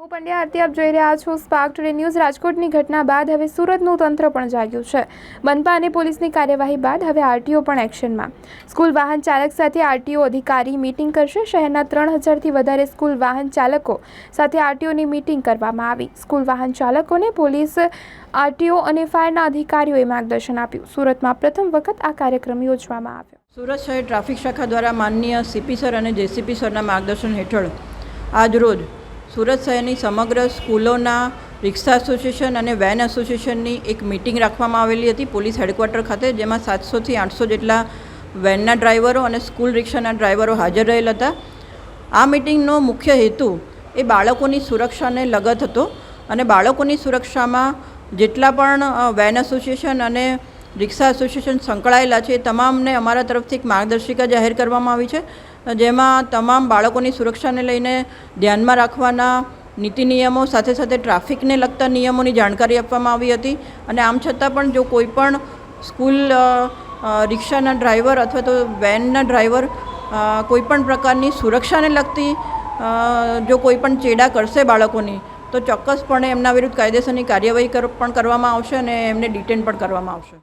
હું પંડ્યા આરતી આપ જોઈ રહ્યા છો સ્પાર્ક ટુડે ન્યૂઝ રાજકોટની ઘટના બાદ હવે સુરતનું તંત્ર પણ જાગ્યું છે. મનપા અને પોલીસની કાર્યવાહી બાદ હવે આરટીઓ પણ એક્શનમાં. સ્કૂલ વાહન ચાલક સાથે આરટીઓ અધિકારી મીટિંગ કરશે. શહેરના ત્રણ હજારથી વધારે સ્કૂલ વાહન ચાલકો સાથે આરટીઓની મીટિંગ કરવામાં આવી. સ્કૂલ વાહન ચાલકોને પોલીસ, આરટીઓ અને ફાયરના અધિકારીઓએ માર્ગદર્શન આપ્યું. સુરતમાં પ્રથમ વખત આ કાર્યક્રમ યોજવામાં આવ્યો. સુરત શહેર ટ્રાફિક શાખા દ્વારા માનનીય સીપી સર અને જેસીપી સરના માર્ગદર્શન હેઠળ આજરોજ સુરત શહેરની સમગ્ર સ્કૂલોના રિક્ષા એસોસિએશન અને વેન એસોસિએશનની એક મિટિંગ રાખવામાં આવેલી હતી પોલીસ હેડક્વાર્ટર ખાતે, જેમાં સાતસોથી આઠસો જેટલા વેનના ડ્રાઈવરો અને સ્કૂલ રિક્ષાના ડ્રાઈવરો હાજર રહેલ હતા. આ મિટિંગનો મુખ્ય હેતુ એ બાળકોની સુરક્ષાને લગત હતો અને બાળકોની સુરક્ષામાં જેટલા પણ વેન એસોસિએશન અને રિક્ષા એસોસિએશન સંકળાયેલા છે એ તમામને અમારા તરફથી એક માર્ગદર્શિકા જાહેર કરવામાં આવી છે. જેમાં તમામ બાળકોની સુરક્ષાને લઈને ધ્યાનમાં રાખવાના નીતિ નિયમો, સાથે સાથે ટ્રાફિકને લગતા નિયમોની જાણકારી આપવામાં આવી હતી. અને આમ છતાં પણ જો કોઈ પણ સ્કૂલ રિક્ષાના ડ્રાઈવર અથવા તો વેનના ડ્રાઈવર કોઈપણ કોઈ પણ પ્રકારની સુરક્ષાને લગતી જો કોઈ પણ ચેડા કરશે બાળકોની, તો ચોક્કસપણે એમના વિરુદ્ધ કાયદેસરની કાર્યવાહી પણ કરવામાં આવશે અને એમને ડિટેન પણ કરવામાં આવશે.